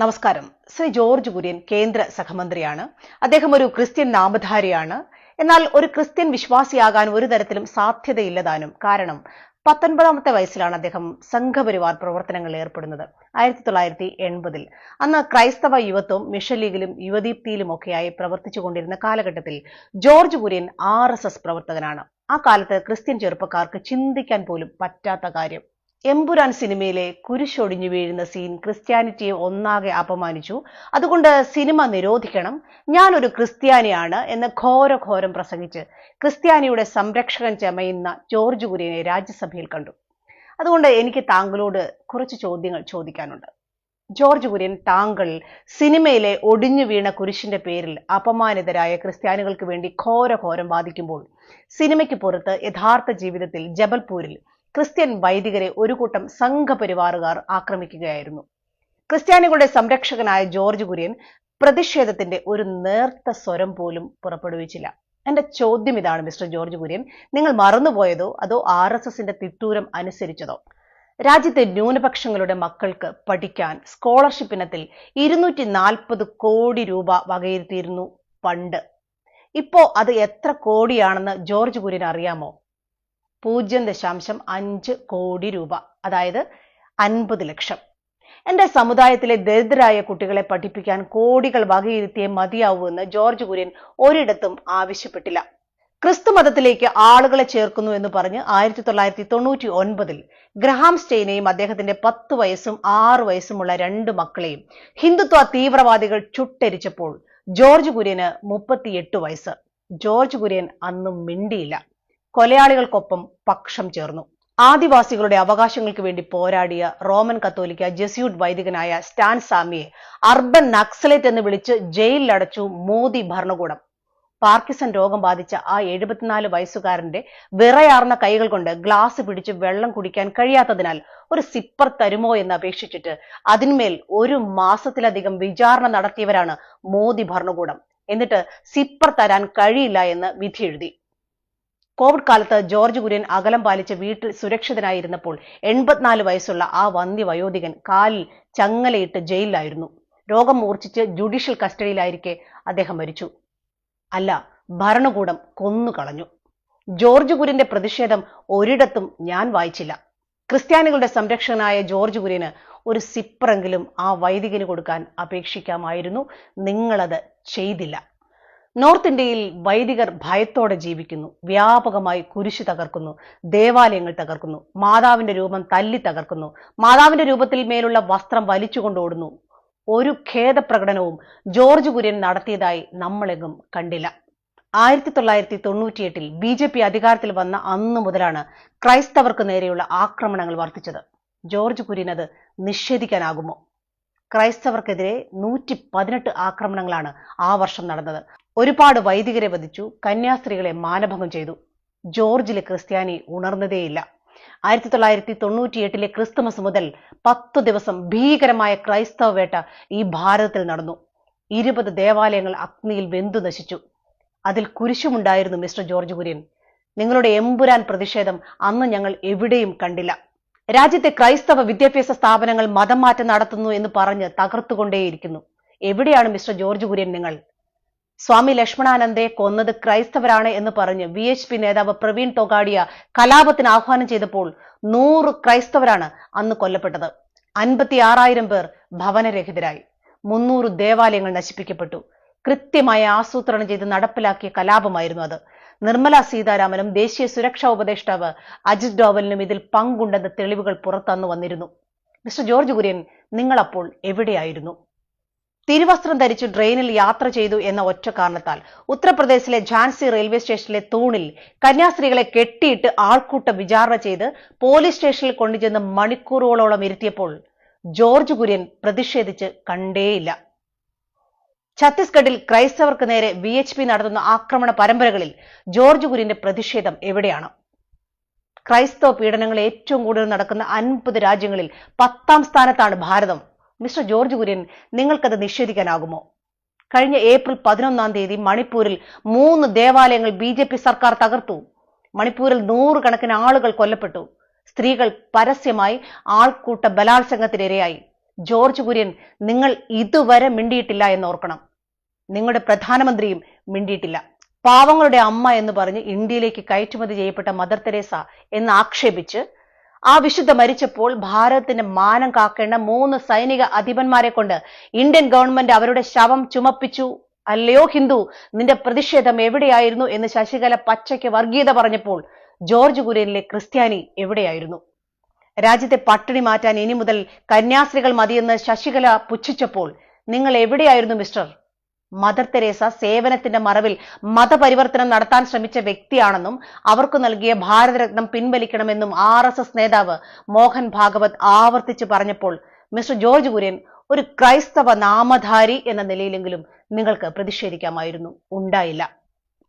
നമസ്കാരം. ശ്രീ ജോർജ് കുര്യൻ കേന്ദ്ര സഹമന്ത്രിയാണ്. അദ്ദേഹം ഒരു ക്രിസ്ത്യൻ നാമധാരിയാണ്. എന്നാൽ ഒരു ക്രിസ്ത്യൻ വിശ്വാസിയാകാൻ ഒരു തരത്തിലും സാധ്യതയില്ലതാനും കാരണം പത്തൊൻപതാമത്തെ വയസ്സിലാണ് അദ്ദേഹം സംഘപരിവാർ പ്രവർത്തനങ്ങളിൽ ഏർപ്പെടുന്നത്. ആയിരത്തി തൊള്ളായിരത്തി എൺപതിൽ അന്ന് ക്രൈസ്തവ യുവത്വം മിഷൻ ലീഗിലും യുവദീപ്തിയിലുമൊക്കെയായി പ്രവർത്തിച്ചുകൊണ്ടിരുന്ന കാലഘട്ടത്തിൽ ജോർജ് കുര്യൻ ആർ പ്രവർത്തകനാണ്. ആ കാലത്ത് ക്രിസ്ത്യൻ ചെറുപ്പക്കാർക്ക് ചിന്തിക്കാൻ പോലും പറ്റാത്ത കാര്യം. എമ്പുരാൻ സിനിമയിലെ കുരിശൊടിഞ്ഞു വീഴുന്ന സീൻ ക്രിസ്ത്യാനിറ്റിയെ ഒന്നാകെ അപമാനിച്ചു. അതുകൊണ്ട് സിനിമ നിരോധിക്കണം. ഞാനൊരു ക്രിസ്ത്യാനിയാണ് എന്ന് ഘോരഘോരം പ്രസംഗിച്ച് ക്രിസ്ത്യാനിയുടെ സംരക്ഷകൻ ചമയുന്ന ജോർജ് കുര്യനെ രാജ്യസഭയിൽ കണ്ടു. അതുകൊണ്ട് എനിക്ക് താങ്കളോട് കുറച്ച് ചോദ്യങ്ങൾ ചോദിക്കാനുണ്ട്. ജോർജ് കുര്യൻ താങ്കൾ സിനിമയിലെ ഒടിഞ്ഞു വീണ കുരിശിന്റെ പേരിൽ അപമാനിതരായ ക്രിസ്ത്യാനികൾക്ക് വേണ്ടി ഘോരഘോരം വാദിക്കുമ്പോൾ സിനിമയ്ക്ക് പുറത്ത് യഥാർത്ഥ ജീവിതത്തിൽ ജബൽപൂരിൽ ക്രിസ്ത്യൻ വൈദികരെ ഒരു കൂട്ടം സംഘപരിവാറുകാർ ആക്രമിക്കുകയായിരുന്നു. ക്രിസ്ത്യാനികളുടെ സംരക്ഷകനായ ജോർജ് കുര്യൻ പ്രതിഷേധത്തിന്റെ ഒരു നേർത്ത സ്വരം പോലും പുറപ്പെടുവിച്ചില്ല. എന്റെ ചോദ്യം ഇതാണ് മിസ്റ്റർ ജോർജ് കുര്യൻ. നിങ്ങൾ മറന്നുപോയതോ അതോ ആർ എസ് എസിന്റെ തിട്ടൂരം അനുസരിച്ചതോ? രാജ്യത്തെ ന്യൂനപക്ഷങ്ങളുടെ മക്കൾക്ക് പഠിക്കാൻ സ്കോളർഷിപ്പ് ഇനത്തിൽ ഇരുന്നൂറ്റി നാൽപ്പത് കോടി രൂപ വകയിരുത്തിയിരുന്നു പണ്ട് ഇപ്പോ അത് എത്ര കോടിയാണെന്ന് ജോർജ് കുര്യൻ അറിയാമോ? പൂജ്യം ദശാംശം അഞ്ച് കോടി രൂപ അതായത് അൻപത് ലക്ഷം. എന്റെ സമുദായത്തിലെ ദരിദ്രരായ കുട്ടികളെ പഠിപ്പിക്കാൻ കോടികൾ വകയിരുത്തിയേ മതിയാവൂ എന്ന് ജോർജ് കുര്യൻ ഒരിടത്തും ആവശ്യപ്പെട്ടില്ല. ക്രിസ്തു മതത്തിലേക്ക് ആളുകളെ ചേർക്കുന്നു എന്ന് പറഞ്ഞ് ആയിരത്തി തൊള്ളായിരത്തി തൊണ്ണൂറ്റി ഒൻപതിൽ ഗ്രഹാം സ്റ്റെയിനെയും അദ്ദേഹത്തിന്റെ പത്ത് വയസ്സും ആറ് വയസ്സുമുള്ള രണ്ട് മക്കളെയും ഹിന്ദുത്വ തീവ്രവാദികൾ ചുട്ടരിച്ചപ്പോൾ ജോർജ് കുര്യന് മുപ്പത്തിയെട്ട് വയസ്സ്. ജോർജ് കുര്യൻ അന്നും മിണ്ടിയില്ല. കൊലയാളികൾക്കൊപ്പം പക്ഷം ചേർന്നു. ആദിവാസികളുടെ അവകാശങ്ങൾക്ക് വേണ്ടി പോരാടിയ റോമൻ കത്തോലിക്ക ജെസ്യൂട്ട് വൈദികനായ സ്റ്റാൻ സാമിയെ അർബൻ നക്സലേറ്റ് എന്ന് വിളിച്ച് ജയിലിലടച്ചു മോദി ഭരണകൂടം. പാർക്കിസൺ രോഗം ബാധിച്ച ആ എഴുപത്തിനാല് വയസ്സുകാരന്റെ വിറയാർന്ന കൈകൾ കൊണ്ട് ഗ്ലാസ് പിടിച്ച് വെള്ളം കുടിക്കാൻ കഴിയാത്തതിനാൽ ഒരു സിപ്പർ തരുമോ എന്ന് അപേക്ഷിച്ചിട്ട് അതിന്മേൽ ഒരു മാസത്തിലധികം വിചാരണ നടത്തിയവരാണ് മോദി ഭരണകൂടം. എന്നിട്ട് സിപ്പർ തരാൻ കഴിയില്ല എന്ന് വിധി കോവിഡ് കാലത്ത് ജോർജ് കുര്യൻ അകലം പാലിച്ച് വീട്ടിൽ സുരക്ഷിതനായിരുന്നപ്പോൾ എൺപത്തിനാല് വയസ്സുള്ള ആ വന്ധ്യ വയോധികൻ കാലിൽ ചങ്ങലയിട്ട് ജയിലിലായിരുന്നു. രോഗം മൂർച്ഛിച്ച് ജുഡീഷ്യൽ കസ്റ്റഡിയിലായിരിക്കെ അദ്ദേഹം മരിച്ചു. അല്ല ഭരണകൂടം കൊന്നുകളഞ്ഞു. ജോർജ് കുര്യന്റെ പ്രതിഷേധം ഒരിടത്തും ഞാൻ വായിച്ചില്ല. ക്രിസ്ത്യാനികളുടെ സംരക്ഷകനായ ജോർജ് കുര്യന് ഒരു സിപ്പറെങ്കിലും ആ വൈദികന് കൊടുക്കാൻ അപേക്ഷിക്കാമായിരുന്നു. നിങ്ങളത് ചെയ്തില്ല. നോർത്ത് ഇന്ത്യയിൽ വൈദികർ ഭയത്തോടെ ജീവിക്കുന്നു. വ്യാപകമായി കുരിശു തകർക്കുന്നു. ദേവാലയങ്ങൾ തകർക്കുന്നു. മാതാവിന്റെ രൂപം തല്ലി തകർക്കുന്നു. മാതാവിന്റെ രൂപത്തിൽ മേലുള്ള വസ്ത്രം വലിച്ചുകൊണ്ടോടുന്നു ഒരു ഖേദപ്രകടനവും ജോർജ് കുര്യൻ നടത്തിയതായി നമ്മളെങ്ങും കണ്ടില്ല. ആയിരത്തി തൊള്ളായിരത്തി തൊണ്ണൂറ്റിയെട്ടിൽ ബി ജെ പി അധികാരത്തിൽ വന്ന അന്നു മുതലാണ് ക്രൈസ്തവർക്ക് നേരെയുള്ള ആക്രമണങ്ങൾ വർദ്ധിച്ചത്. ജോർജ് കുര്യൻ അത് നിഷേധിക്കാനാകുമോ? ക്രൈസ്തവർക്കെതിരെ നൂറ്റി പതിനെട്ട് ആക്രമണങ്ങളാണ് ആ വർഷം നടന്നത്. ഒരുപാട് വൈദികരെ വധിച്ചു കന്യാസ്ത്രീകളെ മാനഭംഗം ചെയ്തു. ജോർജിലെ ക്രിസ്ത്യാനി ഉണർന്നതേയില്ല. ആയിരത്തി തൊള്ളായിരത്തി തൊണ്ണൂറ്റിയെട്ടിലെ ക്രിസ്തുമസ് മുതൽ പത്തു ദിവസം ഭീകരമായ ക്രൈസ്തവ വേട്ട ഈ ഭാരതത്തിൽ നടന്നു. ഇരുപത് ദേവാലയങ്ങൾ അഗ്നിയിൽ വെന്തു നശിച്ചു. അതിൽ കുരിശുമുണ്ടായിരുന്നു മിസ്റ്റർ ജോർജ് കുര്യൻ. നിങ്ങളുടെ എമ്പുരാൻ പ്രതിഷേധം അന്ന് ഞങ്ങൾ എവിടെയും കണ്ടില്ല. രാജ്യത്തെ ക്രൈസ്തവ വിദ്യാഭ്യാസ സ്ഥാപനങ്ങൾ മതം മാറ്റം നടത്തുന്നു എന്ന് പറഞ്ഞ് തകർത്തുകൊണ്ടേയിരിക്കുന്നു. എവിടെയാണ് മിസ്റ്റർ ജോർജ് കുര്യൻ നിങ്ങൾ? സ്വാമി ലക്ഷ്മണാനന്ദയെ കൊന്നത് ക്രൈസ്തവരാണ് എന്ന് പറഞ്ഞ് വി എച്ച് പി നേതാവ് പ്രവീൺ ടൊഗാഡിയ കലാപത്തിന് ആഹ്വാനം ചെയ്തപ്പോൾ നൂറ് ക്രൈസ്തവരാണ് അന്ന് കൊല്ലപ്പെട്ടത്. അൻപത്തി ആറായിരം പേർ ഭവനരഹിതരായി. മുന്നൂറ് ദേവാലയങ്ങൾ നശിപ്പിക്കപ്പെട്ടു. കൃത്യമായ ആസൂത്രണം ചെയ്ത് നടപ്പിലാക്കിയ കലാപമായിരുന്നു അത്. നിർമ്മല സീതാരാമനും ദേശീയ സുരക്ഷാ ഉപദേഷ്ടാവ് അജിത് ഡോവലിനും ഇതിൽ പങ്കുണ്ടെന്ന തെളിവുകൾ പുറത്തന്നു വന്നിരുന്നു. മിസ്റ്റർ ജോർജ് കുര്യൻ നിങ്ങൾ അപ്പോൾ എവിടെയായിരുന്നു? തിരുവസ്ത്രം ധരിച്ച് ട്രെയിനിൽ യാത്ര ചെയ്തു എന്ന ഒറ്റ കാരണത്താൽ ഉത്തർപ്രദേശിലെ ഝാൻസി റെയിൽവേ സ്റ്റേഷനിലെ തൂണിൽ കന്യാസ്ത്രീകളെ കെട്ടിയിട്ട് ആൾക്കൂട്ട വിചാരണ ചെയ്ത് പോലീസ് സ്റ്റേഷനിൽ കൊണ്ടുചെന്ന് മണിക്കൂറുകളോളം ഇരുത്തിയപ്പോൾ ജോർജ് കുര്യൻ പ്രതിഷേധിച്ച് കണ്ടേയില്ല. ഛത്തീസ്ഗഡിൽ ക്രൈസ്തവർക്ക് നേരെ വി എച്ച് പി നടത്തുന്ന ആക്രമണ പരമ്പരകളിൽ ജോർജ് കുര്യന്റെ പ്രതിഷേധം എവിടെയാണ്? ക്രൈസ്തവ പീഡനങ്ങൾ ഏറ്റവും കൂടുതൽ നടക്കുന്ന അൻപത് രാജ്യങ്ങളിൽ പത്താം സ്ഥാനത്താണ് ഭാരതം. മിസ്റ്റർ ജോർജ് കുര്യൻ നിങ്ങൾക്കത് നിഷേധിക്കാനാകുമോ? കഴിഞ്ഞ ഏപ്രിൽ പതിനൊന്നാം തീയതി മണിപ്പൂരിൽ മൂന്ന് ദേവാലയങ്ങൾ ബി ജെ പി സർക്കാർ തകർത്തു. മണിപ്പൂരിൽ നൂറുകണക്കിന് ആളുകൾ കൊല്ലപ്പെട്ടു. സ്ത്രീകൾ പരസ്യമായി ആൾക്കൂട്ട ബലാത്സംഗത്തിനിരയായി. ജോർജ് കുര്യൻ നിങ്ങൾ ഇതുവരെ മിണ്ടിയിട്ടില്ല എന്ന് ഓർക്കണം. നിങ്ങളുടെ പ്രധാനമന്ത്രിയും മിണ്ടിയിട്ടില്ല. പാവങ്ങളുടെ അമ്മ എന്ന് പറഞ്ഞ് ഇന്ത്യയിലേക്ക് കയറ്റുമതി ചെയ്യപ്പെട്ട മദർ തെരേസ എന്ന് ആക്ഷേപിച്ച് ആ വിശുദ്ധ മരിച്ചപ്പോൾ ഭാരതത്തിന്റെ മാനം കാക്കേണ്ട മൂന്ന് സൈനിക അധിപന്മാരെ കൊണ്ട് ഇന്ത്യൻ ഗവൺമെന്റ് അവരുടെ ശവം ചുമപ്പിച്ചു. അല്ലയോ ഹിന്ദു നിന്റെ പ്രതിഷേധം എവിടെയായിരുന്നു എന്ന് ശശികല പച്ചയ്ക്ക് വർഗീയത പറഞ്ഞപ്പോൾ ജോർജ് കുര്യനിലെ ക്രിസ്ത്യാനി എവിടെയായിരുന്നു? രാജ്യത്തെ പട്ടിണി മാറ്റാൻ ഇനി മുതൽ കന്യാസ്ത്രീകൾ മതിയെന്ന് ശശികല പുച്ഛിച്ചപ്പോൾ നിങ്ങൾ എവിടെയായിരുന്നു മിസ്റ്റർ? മദർ തെരേസ സേവനത്തിന്റെ മറവിൽ മതപരിവർത്തനം നടത്താൻ ശ്രമിച്ച വ്യക്തിയാണെന്നും അവർക്ക് നൽകിയ ഭാരതരത്നം പിൻവലിക്കണമെന്നും ആർ എസ് എസ് നേതാവ് മോഹൻ ഭാഗവത് ആവർത്തിച്ചു പറഞ്ഞപ്പോൾ മിസ്റ്റർ ജോർജ് കുര്യൻ ഒരു ക്രൈസ്തവ നാമധാരി എന്ന നിലയിലെങ്കിലും നിങ്ങൾക്ക് പ്രതിഷേധിക്കാമായിരുന്നു. ഉണ്ടായില്ല.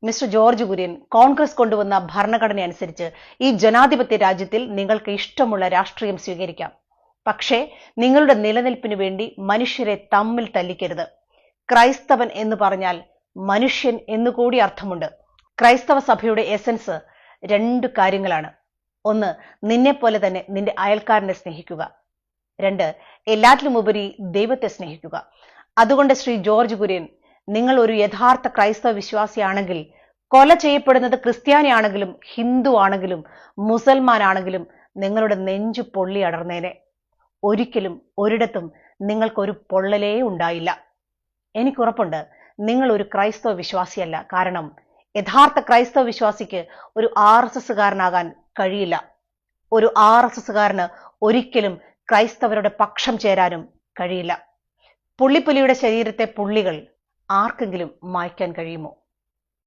മിസ്റ്റർ ജോർജ് കുര്യൻ കോൺഗ്രസ് കൊണ്ടുവന്ന ഭരണഘടന അനുസരിച്ച് ഈ ജനാധിപത്യ രാജ്യത്തിൽ നിങ്ങൾക്ക് ഇഷ്ടമുള്ള രാഷ്ട്രീയം സ്വീകരിക്കാം. പക്ഷേ നിങ്ങളുടെ നിലനിൽപ്പിനു വേണ്ടി മനുഷ്യരെ തമ്മിൽ തല്ലിക്കരുത്. ക്രൈസ്തവൻ എന്ന് പറഞ്ഞാൽ മനുഷ്യൻ എന്നുകൂടി അർത്ഥമുണ്ട്. ക്രൈസ്തവ സഭയുടെ എസൻസ് രണ്ട് കാര്യങ്ങളാണ്. ഒന്ന് നിന്നെപ്പോലെ തന്നെ നിന്റെ അയൽക്കാരനെ സ്നേഹിക്കുക. രണ്ട് എല്ലാറ്റിലുമുപരി ദൈവത്തെ സ്നേഹിക്കുക. അതുകൊണ്ട് ശ്രീ ജോർജ് കുര്യൻ നിങ്ങൾ ഒരു യഥാർത്ഥ ക്രൈസ്തവ വിശ്വാസിയാണെങ്കിൽ കൊല ചെയ്യപ്പെടുന്നത് ക്രിസ്ത്യാനിയാണെങ്കിലും ഹിന്ദു ആണെങ്കിലും മുസൽമാനാണെങ്കിലും നിങ്ങളുടെ നെഞ്ചു പൊള്ളി അടർന്നേനെ. ഒരിക്കലും ഒരിടത്തും നിങ്ങൾക്കൊരു പൊള്ളലേ ഉണ്ടായില്ല. എനിക്കുറപ്പുണ്ട്. നിങ്ങൾ ഒരു ക്രൈസ്തവ വിശ്വാസിയല്ല. കാരണം യഥാർത്ഥ ക്രൈസ്തവ വിശ്വാസിക്ക് ഒരു ആർ എസ് എസ്സുകാരനാകാൻ കഴിയില്ല. ഒരു ആർ എസ് എസ്സുകാരന് ഒരിക്കലും ക്രൈസ്തവരുടെ പക്ഷം ചേരാനും കഴിയില്ല. പുള്ളിപ്പുലിയുടെ ശരീരത്തെ പുള്ളികൾ ആർക്കെങ്കിലും മായ്ക്കാൻ കഴിയുമോ?